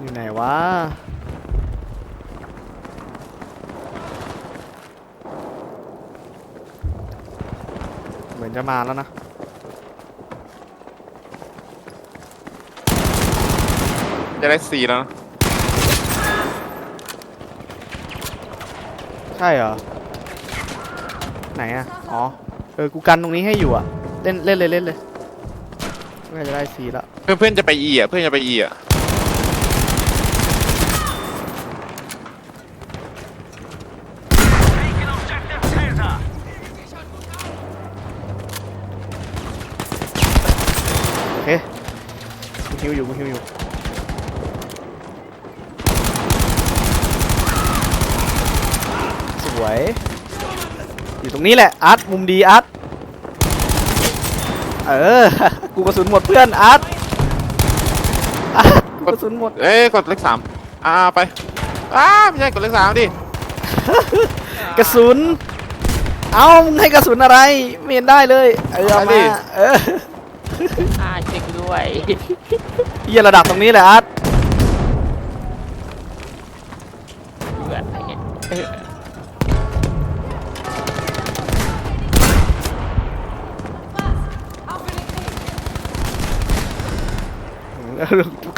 อยู่ไหนวะเหมือนจะมาแล้วนะจะได้สี่แล้วนะใช่เหรอ ไหนอะอ๋อ เออ กูกันตรงนี้ให้อยู่อะเล่นเล่นเลยเล่นเลยน่าจะได้สีละ เพื่อนเพื่อนจะไปอีอะ เพื่อนจะไปอีอะ โอเค กูฮิวอยู่กูฮิวอยู่สวยอยู่ตรงนี้แหละอาร์ตมุมดีอาร์ตเออ กูกระสุนหมดเพื่อนอาร์ตอาร์ตกูกระสุนหมด เอ้ยกดเลขสามอ่าไปอ้าไม่ใช่กดเลขสามดิ กระสุน เอามึงให้กระสุนอะไรไม่เห็นได้เลย เออเอามาเออ อ่าช่วยกูด้วยเฮียระดับตรงนี้แหละอาร์ตเบื่ออะไรเงี้ยเออ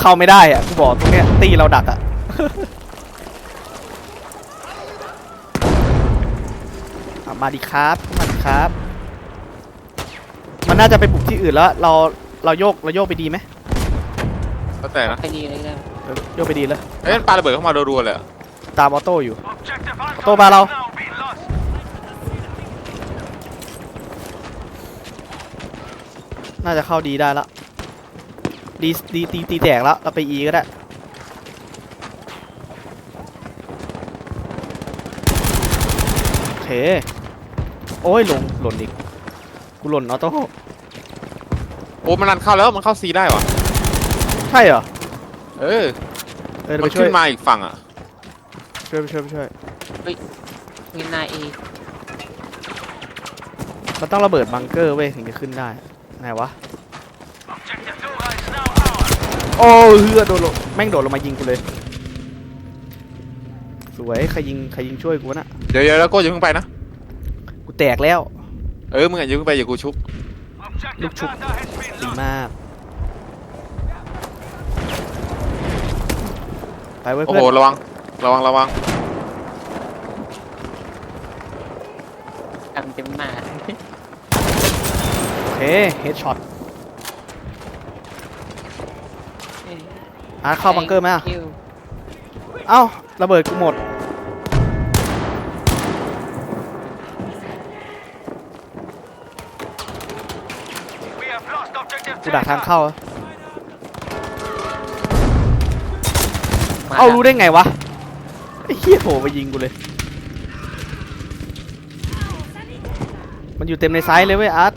เข้าไม่ได้อะกูบอกตรงเนี้ยตีเราดักอะอะมาดิครับ มาดิครับ นน่าจะไปบุกที่อื่นแล้ว เราเราโยกเราโยกไปดีไหมแล้วแต่นะไปดีเลยกันเออโยกไปดีเลยเอ้ยมันปาระเบิดเข้ามารัวๆเลยอะตามออโต้อยู่ออโต้มาเรา น่าจะเข้าดีได้ละดีดีตีตีแตกแล้วเราไปอีก็ได้ โอเค โอ้ยหล่นหล่นอีก กูหล่นออโต้โอ้มันรันเข้าแล้วมันเข้าซีได้วะใช่เหรอเออเออเดี๋ยวมัไปนช่วขึ้ยนมาอีกฝั่งอะช่วยไปช่วยไปช่วยวินาเอมันต้องระเบิดบังเกอร์เว้ยถึงจะขึ้นได้ไหนวะโอ้เฮือโดนลงแม่งโดดลงมายิงกูเลย สวยใครยิงใครยิงช่วยกูวะน่ะเดี๋ยวเดี๋ยวแล้วโก้อย่าเพิ่งไปนะกูแตกแล้ว เออมึงอย่าเพิ่งไปอย่ากูชุบลูกชุบดีมาก ไปไว้ยโอ้เพื่โหอนระวังระวังระวังทำเต็มหน้าโอเคเฮดช็อตอาร์ตเข้าบังเกอร์ไหมอะคิวเอ้าระเบิดกูหมด กูดักทางเข้าอะมเอ้ารู้ได้ไงวะไอ้เหี้ยโผล่มายิงกูเลย มันอยู่เต็มในไซส์เลยเว้ยอาร์ต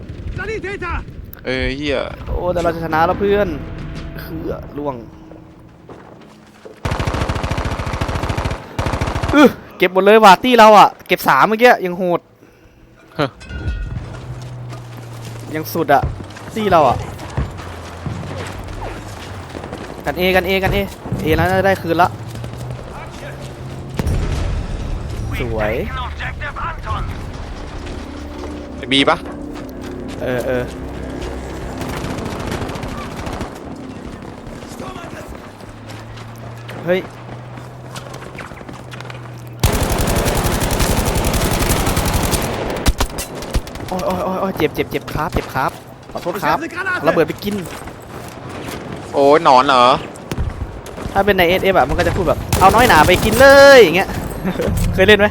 เออเฮียโอ้แต่เราจะชนะแล้วเพื่อนคือล่วงอึเก็บหมดเลยวาตี้เราอะ เก็บสามเมื่อกี้ยังโหดยังสุดอะ ตี้เราอะ กันเอกันเอกันเอเอแล้วน่าจะได้คืนละสวยบีปะเออเออเฮ้ยโอ้ยโอ้ยโอ้ยโอ้ยเจ็บเจ็บเจ็บครับ เจ็บครับ ขอโทษครับเอาระเบิดไปกิน โอ้ยหนอนเหรอ ถ้าเป็นในเอสเอฟอะมันก็จะพูดแบบ เอาน้อยหนาไปกินเลยอย่างเงี้ย เคยเล่นไหม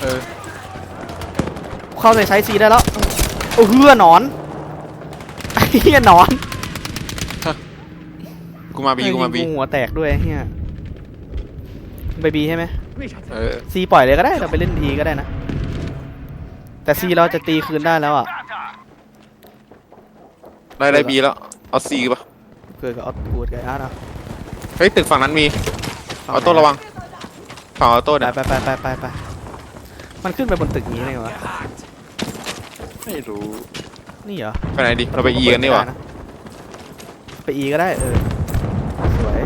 เออ เข้าในไซส์ซีได้แล้วโอ้เฮือหนอนไอ้เฮียหนอนกูมาบีกูมาบียิงหัวแตกด้วยเฮียไปบีใช่ไหมเออซีปล่อยเลยก็ได้เราไปเล่นทีก็ได้นะ แต่ซีเราจะตีคืนได้แล้วอะ ได้ได้บีแล้วเอาซีปะเกิดกับออตกูดกับอาร์ตอะเฮ้ยตึกฝั่งนั้นมีออโต้ระวังฝั่งออโต้ไปเนี่ยไปไปไปไปไปมันขึ้นไปบนตึกนี้เลยวะไม่รู้นี่เหรอไปไหนดิเราไปอีกันนี่หว่าไปอีก็ได้เออสวย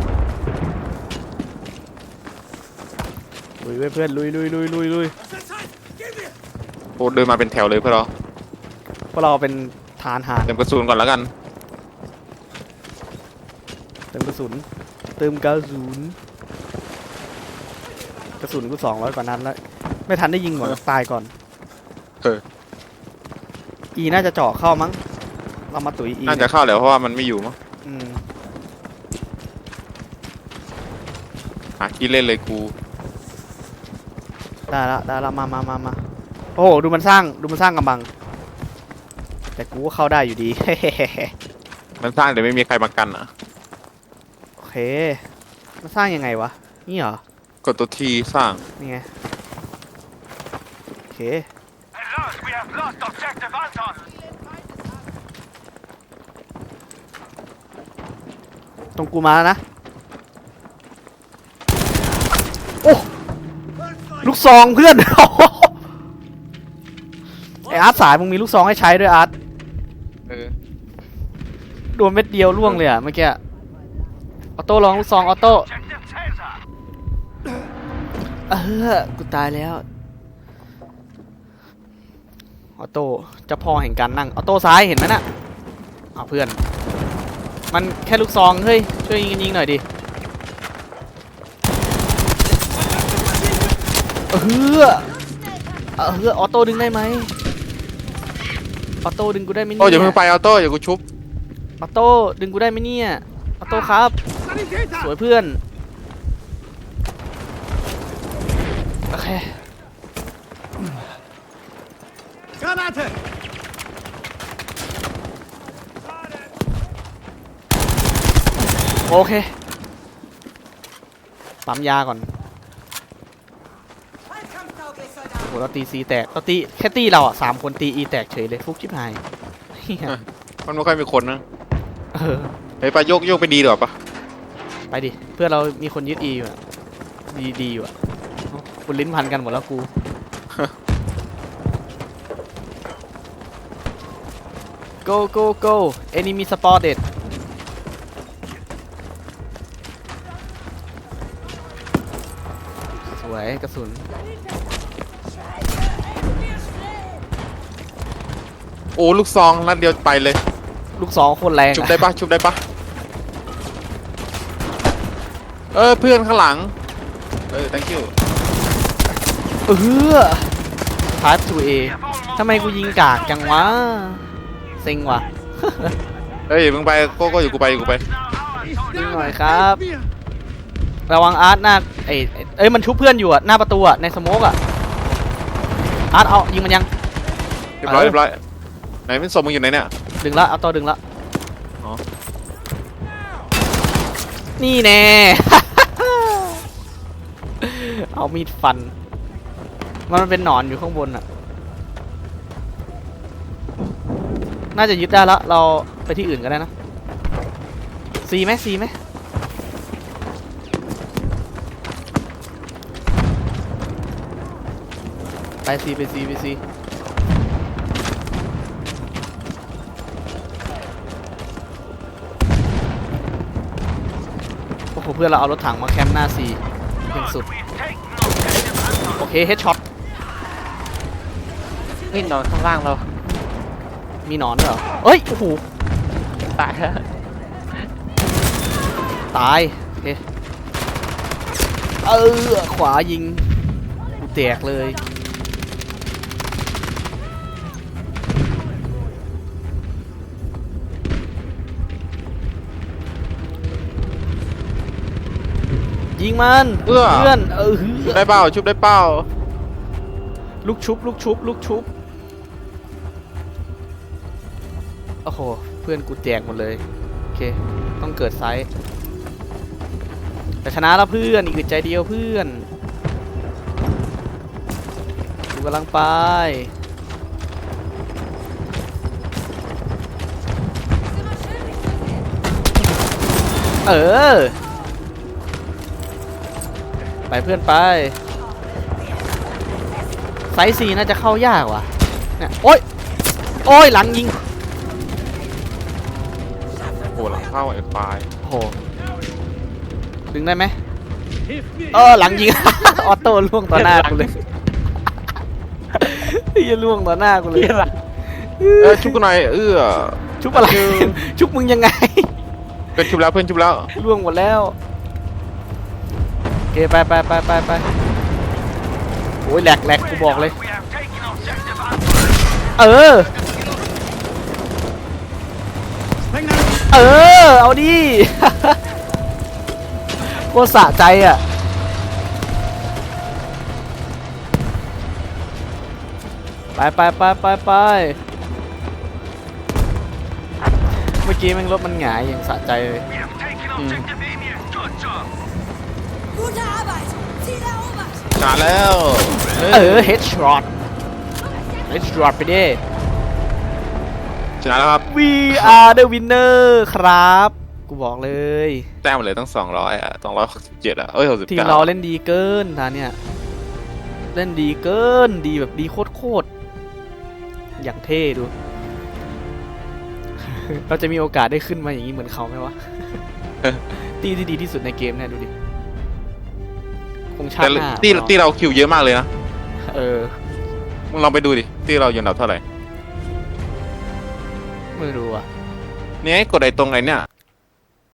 ลุยเว้ยเพื่อนลุยลุยลุยลุยลุยโอ้เดินมาเป็นแถวเลยเพื่อนเราพวกเราเป็น ฐานหารเติมกระสุนก่อนแล้วกันเติมกระสุน เติมกระสุน กระสุนกูสองร้อยกว่านัดแล้ว ไม่ทันได้ยิงหมดตายก่อน เออ อีน่าจะเจาะเข้ามั้ง เรามาตุ๋ยอีน่าจะเข้าแล้วเพราะว่ามันไม่อยู่มั้งอืมหาที่เล่นเลยกู ได้ละได้ละมามามามาโอ้โหดูมันสร้าง ดูมันสร้างกำบัง แต่กูก็เข้าได้อยู่ดี มันสร้างแต่ไม่มีใครมากันอะ โอเค มันสร้างยังไงวะ นี่เหรอ กดตัวทีสร้างนี่ไง โอเค Alert, we have lost objective Anton. ตรงกูมาแล้วนะ โอ้ ลูกซองเพื่อน ไออาร์ตสายมึงมีลูกซองให้ใช้ด้วยอาร์ตเออ โดนเม็ดเดียวล่วงเลยอะเมื่อกี้ออโต้ลองลูกซองออโต้เออกูตายแล้วออโต้เจะพ่อแห่งการนั่งออโต้ซ้ายเห็นไหมน่ะเอาเพื่อน มันแค่ลูกซองเฮ้ยช่วยยิงยิงหน่อยดิเออเออออโต้ดึงได้ไหมออโต้ดึงกูได้ไหมโอ้เนี่ยอย่าเพิ่งไปเอโต้อย่ากูชุบ ออโต้ดึงกูได้ไหมเนี่ยออโต้ครับ สวยเพื่อน โอเค Granate. โอเค ปั๊มยาก่อนโหเราตีซีแตกเราตีแค่ตีเราอะสามคนตีอีแตกเฉยเลย ฟุกชิบหายเหี้ยมันไม่ค่อยมีคนนะ เออไปไปโยกโยกไปดีดีกว่าปะไปดิ เพื่อนเรามีคนยึดอีอยู่อะดีดีอยู่อะเอ้าคุณลิ้นพันกันหมดแล้วกู go go go enemy spotted สวยกระสุน โอ้ลูกซองนัดเดียวไปเลย ลูกสองคนแรงชุบอะได้ปะชุบได้ปะเออเพื่อนข้างหลัง เออ thank you เออพาร์ท 2A ทำไมกูยิงกากจังวะเซ็งว่ะเอ้ยมึงไปโก้โก้อยู่กูไปอยู่กูไปยิงหน่อยครับ ระวังอาร์ตหน้าเอ้ยเอ้ยมันชุบเพื่อนอยู่อะหน้าประตูอะในสโมกอะอาร์ตเอายิงมันยังเรียบร้อยเออเรียบร้อยไหนเป็นศพมึงอยู่ไหนเนี่ย ดึงละ เอาตัวดึงละอ๋อนี่แน่ เอามีดฟัน มันเป็นหนอนอยู่ข้างบนอะน่าจะยึดได้ละ เราไปที่อื่นก็ได้นะซีไหมซีไหมไปซีไปซีไปซี เพื่อนเราเอารถถังมาแคมป์หน้าซีเป็นสุด โอเคเฮดช็อตเฮ้ยนอนข้างล่างเรา มีหนอนด้วยเหรอเอ้ย โอ้โห ตายแล้ว ตาย โอเค เออ ขวายิงกูแตกเลย ยิงมันเอื้อเพื่อนเออชุบได้เปล่าชุบได้เปล่าลูกชุบลูกชุบลูกชุบโอ้โหเพื่อนกูแจกหมดเลยโอเคต้องเกิดไซส์แต่ชนะแล้วเพื่อนอีกอึดใจเดียวเพื่อนกูกำลังไปเออ ไปเพื่อนไปไซส์ซีน่าจะเข้ายากว่ะเนี่ยโอ๊ยโอ้ยหลังยิงโอ้หลังเข้าไอ้ควายโอ้โหดึงได้ไหมเออหลังยิง ออโต้ล่วงต่อหน้ากูเลยเฮียล่วงต่อหน้ากูเลยเหี้ยละเออชุบกันหน่อยเออชุบอะไรชุบมึงยังไงเพื่อนชุบแล้วเพื่อนชุบแล้วล่วงหมดแล้วโอ เคไปไปไปไปไปโอ้ยแหลกแหลกกูบอกเลย เออ เออ เอาดิโคตรสะใจอะไปไปไปไปไปเมื่อกี้มันรถมันหงายอย่างสะใจเลย Gute Arbeit! Ziel erobert! ชนะแล้วเออเฮดช็อตเฮดช็อตไปดิ ชนะแล้วครับ We are the winner ครับ กูบอกเลย แต้มเลยตั้งสองร้อยอะสองร้อยหกสิบเจ็ดอะเอ้ยหกสิบทีมเก้าเราเล่นดีเกินทานเนี่ย เล่นดีเกินดีแบบดีโคตรโคตรๆอย่างเท่ดู เราจะมีโอกาสได้ขึ้นมาอย่างนี้เหมือนเขาไหมวะ ตีที่ดีที่สุดในเกมเนี่ยดูดิ คงชาแต่ติหน้าที่ที่เราคิวเยอะมากเลยนะเออ มึงลองไปดูดิที่เราอยู่อันดับเท่าไหร่ไม่รู้อะ เนี่ยกดไอ้ตรงไอ้เนี่ย